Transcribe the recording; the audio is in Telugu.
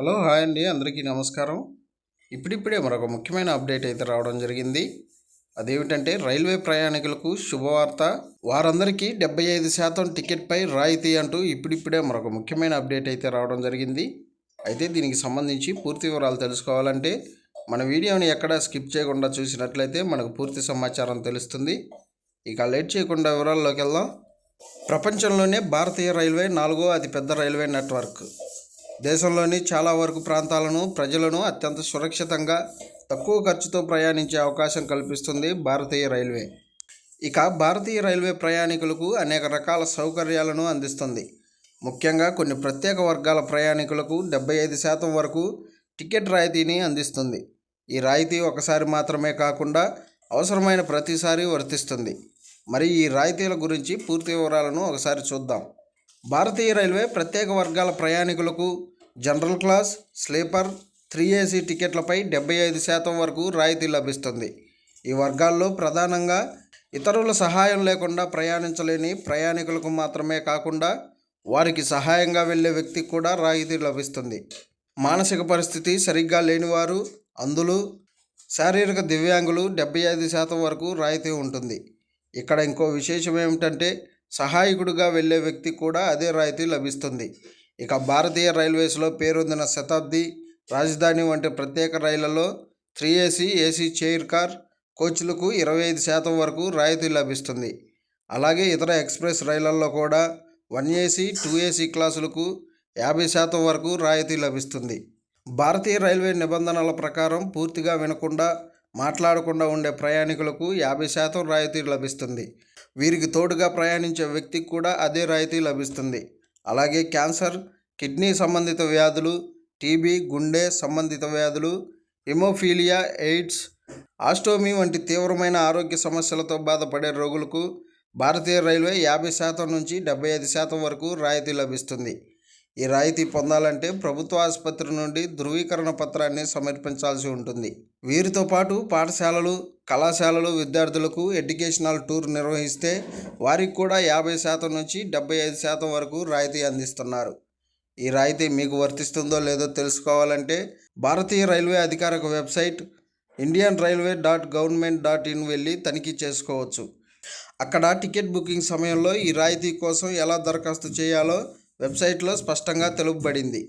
హలో హాయ్ అండి. అందరికీ నమస్కారం. ఇప్పుడిప్పుడే మరొక ముఖ్యమైన అప్డేట్ అయితే రావడం జరిగింది. అదేమిటంటే రైల్వే ప్రయాణికులకు శుభవార్త. వారందరికీ డెబ్బై ఐదు శాతం టికెట్పై రాయితీ అంటూ ఇప్పుడిప్పుడే మరొక ముఖ్యమైన అప్డేట్ అయితే రావడం జరిగింది. అయితే దీనికి సంబంధించి పూర్తి వివరాలు తెలుసుకోవాలంటే మన వీడియోని ఎక్కడా స్కిప్ చేయకుండా చూసినట్లయితే మనకు పూర్తి సమాచారం తెలుస్తుంది. ఇక లేట్ చేయకుండా వివరాల్లోకి వెళ్దాం. ప్రపంచంలోనే భారతీయ రైల్వే నాలుగో అతిపెద్ద రైల్వే నెట్వర్క్. దేశంలోని చాలా వరకు ప్రాంతాలను ప్రజలను అత్యంత సురక్షితంగా తక్కువ ఖర్చుతో ప్రయాణించే అవకాశం కల్పిస్తుంది భారతీయ రైల్వే. ఇక భారతీయ రైల్వే ప్రయాణికులకు అనేక రకాల సౌకర్యాలను అందిస్తుంది. ముఖ్యంగా కొన్ని ప్రత్యేక వర్గాల ప్రయాణికులకు డెబ్బై ఐదు శాతం వరకు టికెట్ రాయితీని అందిస్తుంది. ఈ రాయితీ ఒకసారి మాత్రమే కాకుండా అవసరమైన ప్రతిసారి వర్తిస్తుంది. మరి ఈ రాయితీల గురించి పూర్తి వివరాలను ఒకసారి చూద్దాం. భారతీయ రైల్వే ప్రత్యేక వర్గాల ప్రయాణికులకు general class sleeper three AC టికెట్లపై డెబ్బై ఐదు శాతం వరకు రాయితీ లభిస్తుంది. ఈ వర్గాల్లో ప్రధానంగా ఇతరుల సహాయం లేకుండా ప్రయాణించలేని ప్రయాణికులకు మాత్రమే కాకుండా వారికి సహాయంగా వెళ్ళే వ్యక్తికి కూడా రాయితీ లభిస్తుంది. మానసిక పరిస్థితి సరిగ్గా లేనివారు అందులు శారీరక దివ్యాంగులు డెబ్బై ఐదు శాతం వరకు రాయితీ ఉంటుంది. ఇక్కడ ఇంకో విశేషం ఏమిటంటే సహాయకుడిగా వెళ్ళే వ్యక్తి కూడా అదే రాయితీ లభిస్తుంది. ఇక భారతీయ రైల్వేస్లో పేరొందిన శతాబ్ది రాజధాని వంటి ప్రత్యేక రైళ్ళలో three AC AC chair car కోచ్లకు ఇరవై ఐదు శాతం వరకు రాయితీ లభిస్తుంది. అలాగే ఇతర ఎక్స్ప్రెస్ రైళ్ళలో కూడా వన్ ఏసీ టూ ఏసీ క్లాసులకు యాభై శాతం వరకు రాయితీ లభిస్తుంది. భారతీయ రైల్వే నిబంధనల ప్రకారం పూర్తిగా వినకుండా మాట్లాడకుండా ఉండే ప్రయాణికులకు యాభై శాతం రాయితీ లభిస్తుంది. వీరికి తోడుగా ప్రయాణించే వ్యక్తికి కూడా అదే రాయితీ లభిస్తుంది. అలాగే క్యాన్సర్ కిడ్నీ సంబంధిత వ్యాధులు టీబీ గుండె సంబంధిత వ్యాధులు హిమోఫీలియా ఎయిడ్స్ ఆస్టోమీ వంటి తీవ్రమైన ఆరోగ్య సమస్యలతో బాధపడే రోగులకు భారతీయ రైల్వే యాభై శాతం నుంచి డెబ్బై ఐదు శాతం వరకు రాయితీ లభిస్తుంది. ఈ రాయితీ పొందాలంటే ప్రభుత్వ ఆసుపత్రి నుండి ధృవీకరణ పత్రాన్ని సమర్పించాల్సి ఉంటుంది. వీరితో పాటు పాఠశాలలు కళాశాలలు విద్యార్థులకు ఎడ్యుకేషనల్ టూర్ నిర్వహిస్తే వారికి కూడా యాభై శాతం నుంచి డెబ్బై ఐదు శాతం వరకు రాయితీ అందిస్తున్నారు. ఈ రాయితీ మీకు వర్తిస్తుందో లేదో తెలుసుకోవాలంటే భారతీయ రైల్వే అధికారిక website Indian railway dot government dot in వెళ్ళి తనిఖీ చేసుకోవచ్చు. అక్కడ టికెట్ బుకింగ్ సమయంలో ఈ రాయితీ కోసం ఎలా దరఖాస్తు చేయాలో వెబ్సైట్లో స్పష్టంగా తెలుపబడింది.